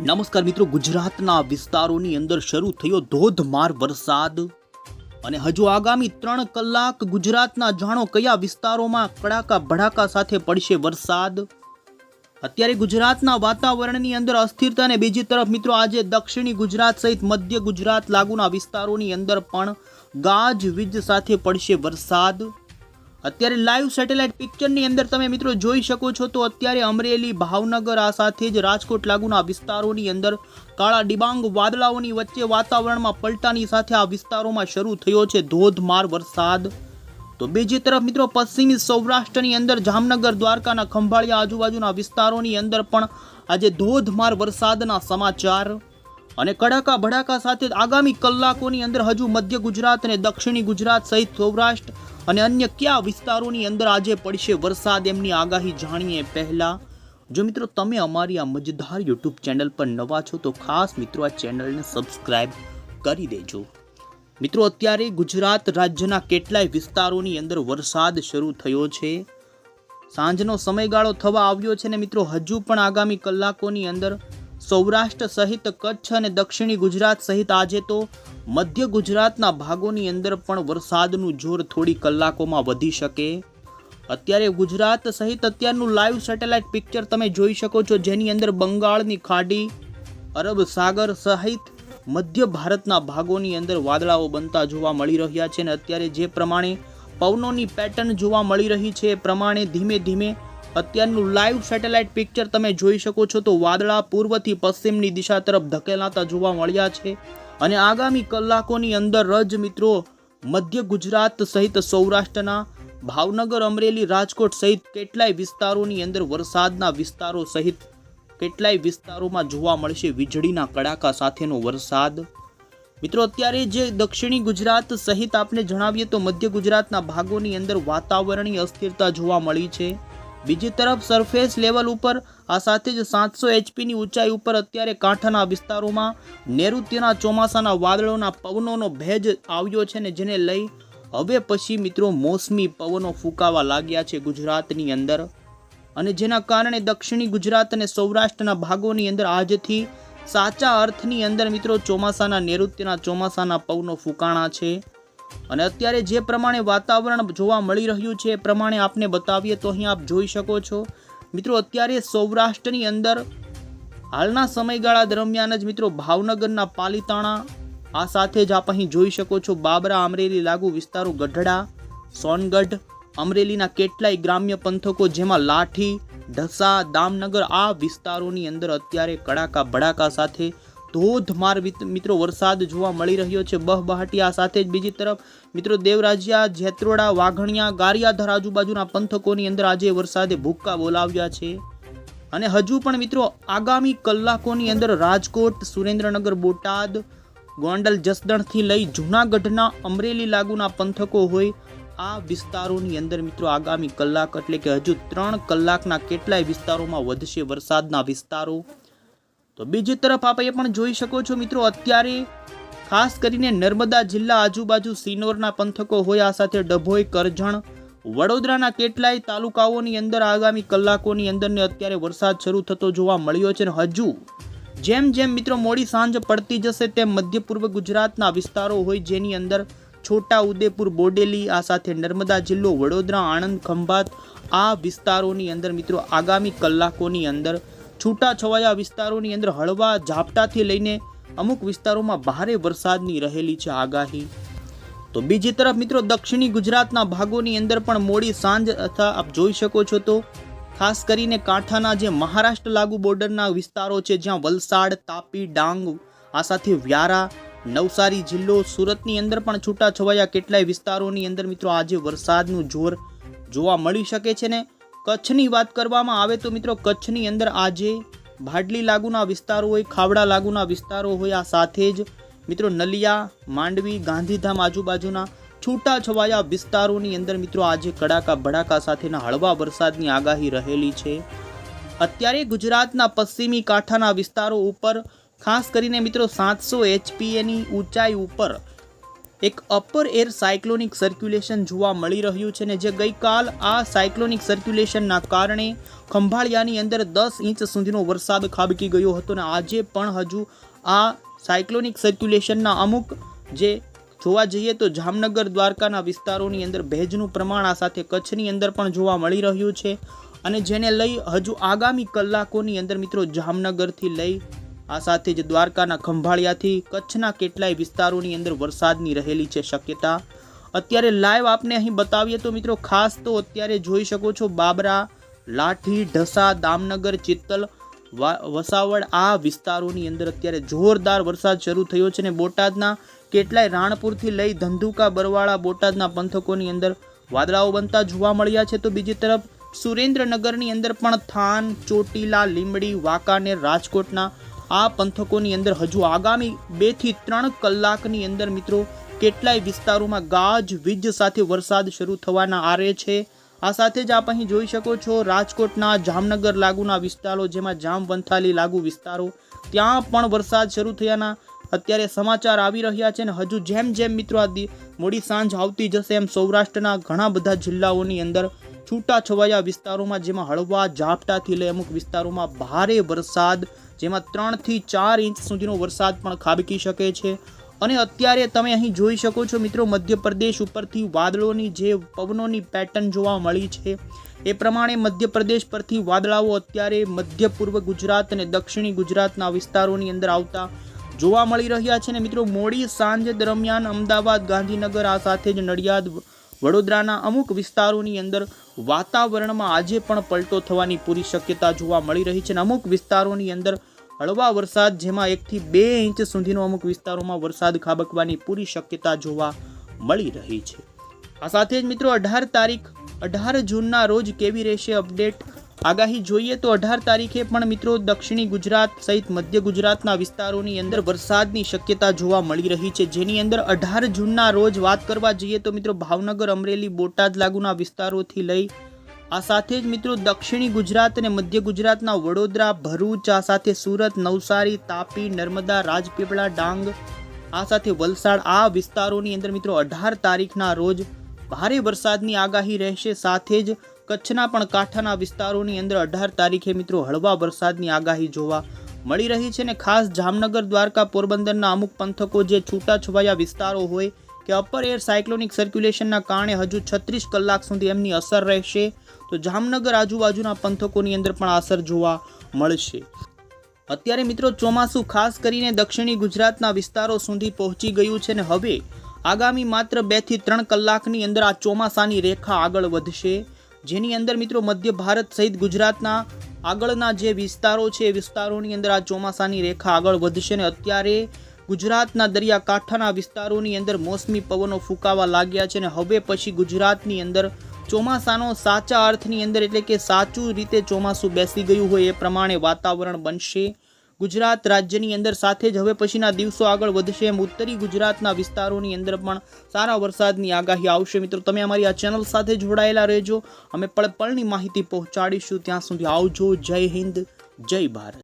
નમસ્કાર મિત્રો, ગુજરાતના વિસ્તારોની અંદર શરૂ થયો ધોધમાર વરસાદ. અને હજુ આગામી ત્રણ કલાક ગુજરાતના જાણો કયા વિસ્તારોમાં કડાકા ભડાકા સાથે પડશે વરસાદ? અત્યારે ગુજરાતના વાતાવરણની અંદર અસ્થિરતા અને બીજી તરફ મિત્રો, આજે દક્ષિણી ગુજરાત સહિત મધ્ય ગુજરાત લાગુના વિસ્તારોની અંદર પણ ગાજ વીજ સાથે પડશે વરસાદ. અત્યારે લાઈવ સેટેલાઇટ પિક્ચરની અંદર તમે મિત્રો જોઈ શકો છો તો અત્યારે અમરેલી, ભાવનગર, આ સાથે જ રાજકોટ લાગુના વિસ્તારોની અંદર કાળા ડિબાંગ વાદળાઓની વચ્ચે વાતાવરણમાં પલટાની સાથે આ વિસ્તારોમાં શરૂ થયો છે ધોધમાર વરસાદ. તો બીજી તરફ મિત્રો પશ્ચિમી સૌરાષ્ટ્રની અંદર જામનગર, દ્વારકાના ખંભાળિયા આજુબાજુના વિસ્તારોની અંદર પણ આજે ધોધમાર વરસાદના સમાચાર. અને કડાકા ભડાકા સાથે આગામી કલાકોની અંદર હજુ મધ્ય ગુજરાત અને દક્ષિણી ગુજરાત સહિત સૌરાષ્ટ્ર અને અન્ય કયા વિસ્તારોની અંદર આજે પડશે વરસાદ એમની આગાહી જાણીએ પહેલા. જો મિત્રો તમે અમારી આ મજેદાર યુટ્યુબ ચેનલ પર નવા છો તો ખાસ મિત્રો આ ચેનલને સબસ્ક્રાઈબ કરી દેજો. મિત્રો અત્યારે ગુજરાત રાજ્યના કેટલાય વિસ્તારોની અંદર વરસાદ શરૂ થયો છે. સાંજનો સમયગાળો થવા આવ્યો છે ને મિત્રો, હજુ પણ આગામી કલાકોની અંદર સૌરાષ્ટ્ર સહિત કચ્છ અને દક્ષિણી ગુજરાત સહિત આજે તો મધ્ય ગુજરાતના ભાગોની અંદર પણ વરસાદનું જોર થોડી કલાકોમાં વધી શકે. અત્યારે ગુજરાત સહિત અત્યારનું લાઈવ સેટેલાઇટ પિક્ચર તમે જોઈ શકો છો, જેની અંદર બંગાળની ખાડી, અરબ સાગર સહિત મધ્ય ભારતના ભાગોની અંદર વાદળાઓ બનતા જોવા મળી રહ્યા છે અને અત્યારે જે પ્રમાણે પવનોની પેટર્ન જોવા મળી રહી છે, એ પ્રમાણે ધીમે ધીમે અત્યારનું લાઈવ સેટેલાઇટ પિક્ચર તમે જોઈ શકો છો તો વાદળા પૂર્વથી પશ્ચિમની દિશા તરફ ધકેલાતા જોવા મળ્યા છે. અને આગામી કલાકોની અંદર જ મિત્રો, મધ્ય ગુજરાત સહિત સૌરાષ્ટ્રના, ભાવનગર, અમરેલી, રાજકોટ સહિત કેટલાય વિસ્તારોની અંદર વરસાદના વિસ્તારો સહિત કેટલાય વિસ્તારોમાં જોવા મળશે વીજળીના કડાકા સાથેનો વરસાદ. મિત્રો, અત્યારે જે દક્ષિણી ગુજરાત સહિત આપણે જણાવીએ તો મધ્ય ગુજરાતના ભાગોની અંદર વાતાવરણીય અસ્થિરતા જોવા મળી છે. બીજી તરફ સરફેસ લેવલ ઉપર, આ સાથે જ સાતસો એચપીની ઊંચાઈ ઉપર અત્યારે કાંઠાના વિસ્તારોમાં નૈઋત્યના ચોમાસાના વાદળોના પવનોનો ભેજ આવ્યો છે ને જેને લઈ હવે પછી મિત્રો મોસમી પવનો ફૂંકાવા લાગ્યા છે ગુજરાતની અંદર. અને જેના કારણે દક્ષિણી ગુજરાત અને સૌરાષ્ટ્રના ભાગોની અંદર આજથી સાચા અર્થની અંદર મિત્રો ચોમાસાના નૈઋત્યના ચોમાસાના પવનો ફૂંકાણા છે. અને અત્યારે જે પ્રમાણે વાતાવરણ જોવા મળી રહ્યું છે એ પ્રમાણે આપને બતાવીએ તો અહીં આપ જોઈ શકો છો. મિત્રો, અત્યારે સૌરાષ્ટ્રની અંદર હાલના સમયગાળા દરમિયાન જ મિત્રો ભાવનગરના પાલીતાણા, આ સાથે જ આપ અહીં જોઈ શકો છો બાબરા, અમરેલી, લાગુ વિસ્તારો, ગઢડા, સોનગઢ, અમરેલીના કેટલાય ગ્રામ્ય પંથકો જેમાં લાઠી, ઢસા, દામનગર આ વિસ્તારોની અંદર અત્યારે કડાકા ભડાકા સાથે ધોધમાર મિત્રો, વરસાદ જોવા મળી રહ્યો છે. બહબહાટિયા સાથે જ બીજી તરફ, મિત્રો, દેવરાજિયા, જેત્રોડા, વાઘણિયા, ગારિયાધર આજુબાજુના પંથકોની અંદર આજે વરસાદે ભૂક્કા બોલાવ્યા છે. અને હજુ પણ, મિત્રો, આગામી કલાકોની અંદર રાજકોટ, સુરેન્દ્રનગર, બોટાદ, ગોંડલ, જસદણથી લઈ જૂનાગઢના અમરેલી લાગુના પંથકો હોય, આ વિસ્તારોની અંદર, મિત્રો, આગામી કલાક એટલે કે હજુ ત્રણ કલાકના કેટલાય વિસ્તારોમાં વધશે વરસાદના વિસ્તારો. તો બીજી તરફ આપ એ પણ જોઈ શકો છો મિત્રો, અત્યારે ખાસ કરીને નર્મદા જિલ્લા આજુબાજુ સિનોરના પંથકો હોય, આ સાથે ડભોઈ, કરજણ, વડોદરાના કેટલાય તાલુકાઓની અંદર આગામી કલાકોની અંદરને અત્યારે વરસાદ શરૂ થતો જોવા મળ્યો છે અને હજુ જેમ જેમ મિત્રો મોડી સાંજ પડતી જશે તેમ મધ્ય પૂર્વ ગુજરાતના વિસ્તારો હોય, જેની અંદર છોટા ઉદેપુર, બોડેલી, આ સાથે નર્મદા જિલ્લો, વડોદરા, આણંદ, ખંભાત આ વિસ્તારોની અંદર મિત્રો આગામી કલાકોની અંદર છૂટા છવાયા વિસ્તારોની અંદર હળવા ઝાપટાથી લઈને અમુક વિસ્તારોમાં ભારે વરસાદની રહેલી છે આગાહી. તો બીજી તરફ મિત્રો, દક્ષિણી ગુજરાતના ભાગોની અંદર પણ મોડી સાંજ અથવા આપ જોઈ શકો છો તો, ખાસ કરીને કાંઠાના જે મહારાષ્ટ્ર લાગુ બોર્ડરના વિસ્તારો છે, જ્યાં વલસાડ, તાપી, ડાંગ, આ સાથે વ્યારા, નવસારી જિલ્લો, સુરતની અંદર પણ છૂટાછવાયા કેટલાય વિસ્તારોની અંદર મિત્રો આજે વરસાદનું જોર જોવા મળી શકે છે ને કચ્છની વાત કરવામાં આવે તો મિત્રો કચ્છની અંદર આજે ભાડલી લાગુના વિસ્તારો હોય, ખાવડા લાગુના વિસ્તારો હોય, આ સાથે જ મિત્રો નલિયા, માંડવી, ગાંધીધામ આજુબાજુના છૂટા છવાયા વિસ્તારોની અંદર મિત્રો આજે કડાકા ભડાકા સાથેના હળવા વરસાદની આગાહી રહેલી છે. અત્યારે ગુજરાતના પશ્ચિમી કાંઠાના વિસ્તારો ઉપર, ખાસ કરીને મિત્રો સાતસો એચપીએની ઊંચાઈ ઉપર એક અપર એર સાયક્લોનિક સર્ક્યુલેશન જોવા મળી રહ્યું છે ને જે ગઈકાલ આ સાયક્લોનિક સર્ક્યુલેશનના કારણે ખંભાળિયાની અંદર દસ ઇંચ સુધીનો વરસાદ ખાબકી ગયો હતો ને આજે પણ હજુ આ સાયક્લોનિક સર્ક્યુલેશનના અમુક જે જોવા જઈએ તો જામનગર, દ્વારકાના વિસ્તારોની અંદર ભેજનું પ્રમાણ આ સાથે કચ્છની અંદર પણ જોવા મળી રહ્યું છે. અને જેને લઈ હજુ આગામી કલાકોની અંદર મિત્રો જામનગરથી લઈ આ સાથે જ દ્વારકાના ખંભાળિયાથી કચ્છના કેટલાય વિસ્તારોની અંદર વરસાદની રહેલી છે શક્યતા. અત્યારે લાઈવ આપને અહીં બતાવીએ તો મિત્રો ખાસ તો અત્યારે જોઈ શકો છો બાબરા, લાઠી, ઢસા, દામનગર, ચિત્તલ વસાવડ આ વિસ્તારોની અંદર અત્યારે જોરદાર વરસાદ શરૂ થયો છે ને બોટાદના કેટલાય રાણપુરથી લઈ ધંધુકા, બરવાળા, બોટાદના પંથકોની અંદર વાદળાઓ બનતા જોવા મળ્યા છે. તો બીજી તરફ સુરેન્દ્રનગરની અંદર પણ થાન, ચોટીલા, લીંબડી, વાંકાનેર, રાજકોટના આ પંથકોની અંદર હજુ આગામી બેથી ત્રણ કલાકની અંદર મિત્રો કેટલાય વિસ્તારોમાં ગાજ, વીજ સાથે વરસાદ શરૂ થવાના આરે છે. આ સાથે જ આપ અહીં જોઈ શકો છો રાજકોટના જામનગર લાગુના વિસ્તારો, જેમાં જામ વંથાલી લાગુ વિસ્તારો. ત્યાં પણ વરસાદ શરૂ થયાના અત્યારે સમાચાર આવી રહ્યા છે ને હજુ જેમ જેમ મિત્રો આ મોડી સાંજ આવતી જશે એમ સૌરાષ્ટ્રના ઘણા બધા જિલ્લાઓની અંદર છૂટાછવાયા વિસ્તારોમાં, જેમાં હળવા ઝાપટાથી લઈ અમુક વિસ્તારોમાં ભારે વરસાદ જેમાં ત્રણથી ચાર ઇંચ સુધીનો વરસાદ પણ ખાબકી શકે છે. અને અત્યારે તમે અહીં જોઈ શકો છો મિત્રો, મધ્યપ્રદેશ ઉપરથી વાદળોની જે પવનોની પેટર્ન જોવા મળી છે, એ પ્રમાણે મધ્યપ્રદેશ પરથી વાદળાઓ અત્યારે મધ્ય પૂર્વ ગુજરાત અને દક્ષિણી ગુજરાતના વિસ્તારોની અંદર આવતા જોવા મળી રહ્યા છે. ને મિત્રો, મોડી સાંજ દરમિયાન અમદાવાદ, ગાંધીનગર, આ સાથે જ નડિયાદ, વડોદરાના અમુક વિસ્તારોની અંદર વાતાવરણમાં આજે પણ પલટો થવાની પૂરી શક્યતા જોવા મળી રહી છે. અને અમુક વિસ્તારોની અંદર હળવા વરસાદ જેમાં એકથી બે ઇંચ સુધીનો અમુક વિસ્તારોમાં વરસાદ ખાબકવાની પૂરી શક્યતા જોવા મળી રહી છે. આ સાથે જ મિત્રો અઢાર તારીખ, અઢાર જૂનના રોજ કેવી રહેશે અપડેટ? આગાહી જોઈએ તો અઢાર તારીખે પણ મિત્રો દક્ષિણી ગુજરાત સહિત મધ્ય ગુજરાતના વિસ્તારોની અંદર વરસાદની શક્યતા જોવા મળી રહી છે. જેની અંદર અઢાર જૂનના રોજ વાત કરવા જઈએ તો મિત્રો ભાવનગર, અમરેલી, બોટાદ લાગુના વિસ્તારોથી લઈ આ સાથે જ મિત્રો દક્ષિણી ગુજરાત અને મધ્ય ગુજરાતના વડોદરા, ભરૂચ, આ સાથે સુરત, નવસારી, તાપી, નર્મદા, રાજપીપળા, ડાંગ, આ સાથે વલસાડ, આ વિસ્તારોની અંદર મિત્રો અઢાર તારીખના રોજ ભારે વરસાદની આગાહી રહેશે. સાથે જ કચ્છના પણ કાંઠાના વિસ્તારોની અંદર અઢાર તારીખે મિત્રો હળવા વરસાદની આગાહી જોવા મળી રહી છે ને ખાસ જામનગર, દ્વારકા, પોરબંદરના અમુક પંથકો જે છૂટાછવાયા વિસ્તારો હોય કે અપર એર સાયક્લોનિક સર્ક્યુલેશનના કારણે હજુ છત્રીસ કલાક સુધી એમની અસર રહેશે, તો જામનગર આજુબાજુના પંથકોની અંદર પણ અસર જોવા મળશે. અત્યારે મિત્રો ચોમાસું ખાસ કરીને દક્ષિણી ગુજરાતના વિસ્તારો સુધી પહોંચી ગયું છે ને હવે આગામી માત્ર બેથી ત્રણ કલાકની અંદર આ ચોમાસાની રેખા આગળ વધશે. જેની અંદર મિત્રો મધ્ય ભારત સહિત ગુજરાતના આગળના જે વિસ્તારો છે એ વિસ્તારોની અંદર આ ચોમાસાની રેખા આગળ વધશે ને અત્યારે ગુજરાતના દરિયાકાંઠાના વિસ્તારોની અંદર મોસમી પવનો ફૂંકાવા લાગ્યા છે અને હવે પછી ગુજરાતની અંદર ચોમાસાનો સાચા અર્થની અંદર એટલે કે સાચું રીતે ચોમાસું બેસી ગયું હોય એ પ્રમાણે વાતાવરણ બનશે. ગુજરાત રાજ્યની અંદર સાથે જ હવે પછીના દિવસો આગળ વધશે એમ ઉત્તરી ગુજરાતના વિસ્તારોની અંદર પણ સારા વરસાદની આગાહી આવશે. મિત્રો, તમે અમારી આ ચેનલ સાથે જોડાયેલા રહેજો. અમે પળપળની માહિતી પહોંચાડીશું. ત્યાં સુધી આવજો. જય હિન્દ. જય ભારત.